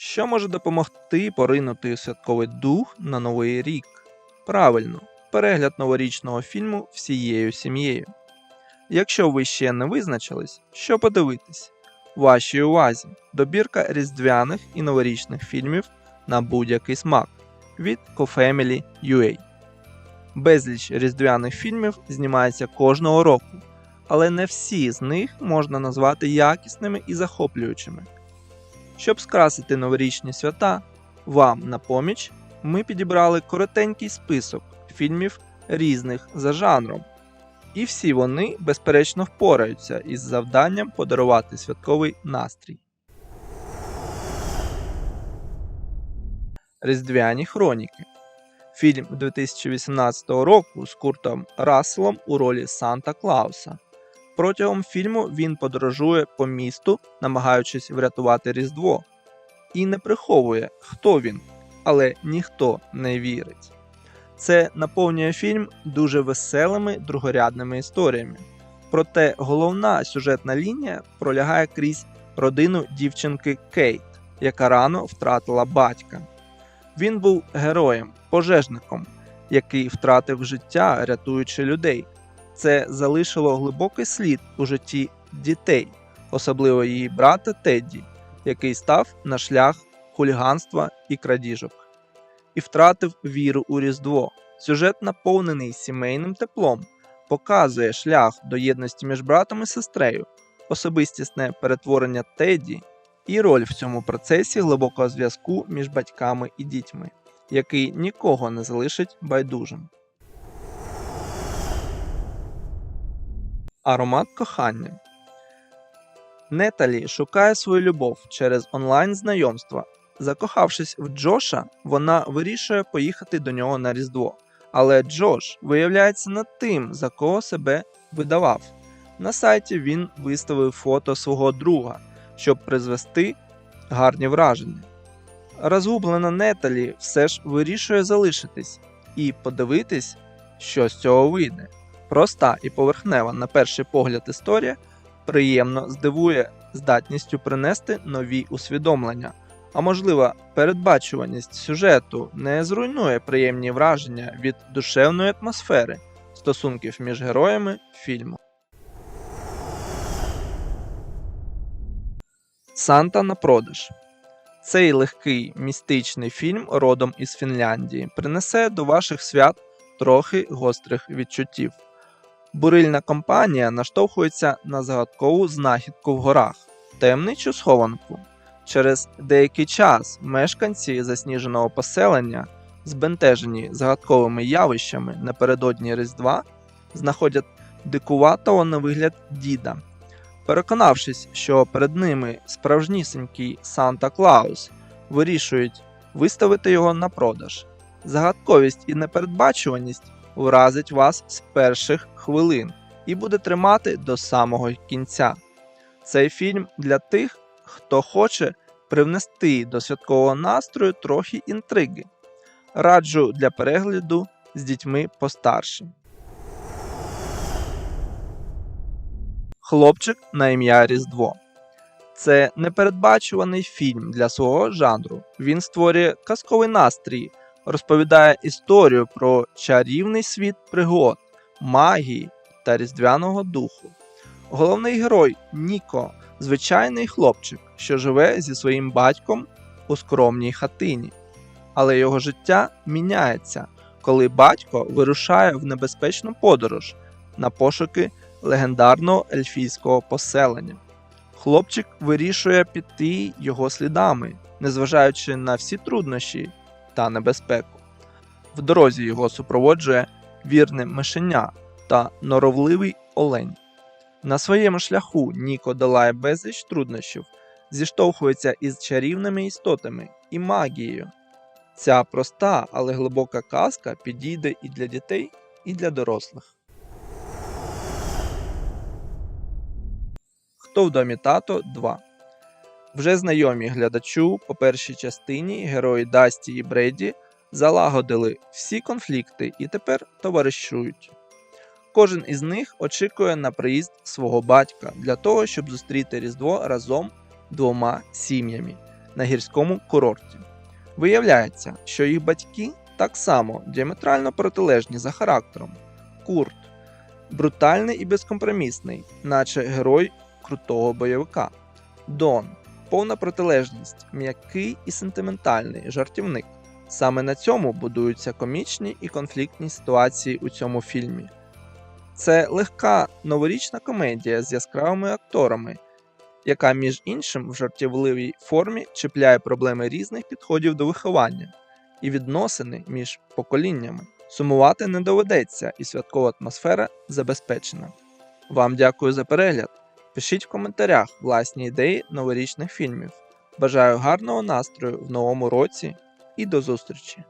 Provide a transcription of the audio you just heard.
Що може допомогти поринути святковий дух на новий рік? Правильно, перегляд новорічного фільму всією сім'єю. Якщо ви ще не визначились, що подивитись? Вашій увазі добірка різдвяних і новорічних фільмів на будь-який смак від CoFamily. Безліч різдвяних фільмів знімається кожного року, але не всі з них можна назвати якісними і захоплюючими. Щоб скрасити новорічні свята, вам на поміч ми підібрали коротенький список фільмів різних за жанром. І всі вони, безперечно, впораються із завданням подарувати святковий настрій. Різдвяні хроніки. Фільм 2018 року з Куртом Расселом у ролі Санта Клауса. Протягом фільму він подорожує по місту, намагаючись врятувати Різдво, і не приховує, хто він, але ніхто не вірить. Це наповнює фільм дуже веселими другорядними історіями. Проте головна сюжетна лінія пролягає крізь родину дівчинки Кейт, яка рано втратила батька. Він був героєм, пожежником, який втратив життя, рятуючи людей. Це залишило глибокий слід у житті дітей, особливо її брата Тедді, який став на шлях хуліганства і крадіжок, і втратив віру у Різдво. Сюжет, наповнений сімейним теплом, показує шлях до єдності між братом і сестрею, особистісне перетворення Тедді і роль в цьому процесі глибокого зв'язку між батьками і дітьми, який нікого не залишить байдужим. Аромат кохання. Неталі шукає свою любов через онлайн знайомства. Закохавшись в Джоша, вона вирішує поїхати до нього на Різдво. Але Джош виявляється не тим, за кого себе видавав. На сайті він виставив фото свого друга, щоб призвести гарні враження. Розгублена Неталі все ж вирішує залишитись і подивитись, що з цього вийде. Проста і поверхнева, на перший погляд, історія приємно здивує здатністю принести нові усвідомлення. А можливо, передбачуваність сюжету не зруйнує приємні враження від душевної атмосфери стосунків між героями фільму. Санта на продаж. Цей легкий містичний фільм родом із Фінляндії принесе до ваших свят трохи гострих відчуттів. Бурильна компанія наштовхується на загадкову знахідку в горах, таємничу схованку. Через деякий час мешканці засніженого поселення, збентежені загадковими явищами напередодні Різдва, знаходять дикуватого на вигляд діда. Переконавшись, що перед ними справжнісінький Санта Клаус, вирішують виставити його на продаж. Загадковість і непередбачуваність вразить вас з перших хвилин і буде тримати до самого кінця. Цей фільм для тих, хто хоче привнести до святкового настрою трохи інтриги. Раджу для перегляду з дітьми постарше. Хлопчик на ім'я Різдво. Це непередбачуваний фільм для свого жанру. Він створює казковий настрій, розповідає історію про чарівний світ пригод, магії та різдвяного духу. Головний герой Ніко звичайний хлопчик, що живе зі своїм батьком у скромній хатині. Але його життя міняється, коли батько вирушає в небезпечну подорож на пошуки легендарного ельфійського поселення. Хлопчик вирішує піти його слідами, незважаючи на всі труднощі та небезпеку. В дорозі його супроводжує вірне мишеня та норовливий олень. На своєму шляху Ніко долає безліч труднощів, зіштовхується із чарівними істотами і магією. Ця проста, але глибока казка підійде і для дітей, і для дорослих. Хто в домі тато 2. Вже знайомі глядачу по першій частині герої Дасті і Бреді залагодили всі конфлікти і тепер товаришують. Кожен із них очікує на приїзд свого батька для того, щоб зустріти Різдво разом двома сім'ями. на гірському курорті. Виявляється, що їх батьки так само діаметрально протилежні за характером. Курт брутальний і безкомпромісний, наче герой крутого бойовика. Дон повна протилежність, м'який і сентиментальний жартівник. Саме на цьому будуються комічні і конфліктні ситуації у цьому фільмі. Це легка новорічна комедія з яскравими акторами, яка, між іншим, в жартівливій формі чіпляє проблеми різних підходів до виховання і відносини між поколіннями. Сумувати не доведеться, і святкова атмосфера забезпечена. Вам дякую за перегляд. Пишіть в коментарях власні ідеї новорічних фільмів. Бажаю гарного настрою в новому році і до зустрічі!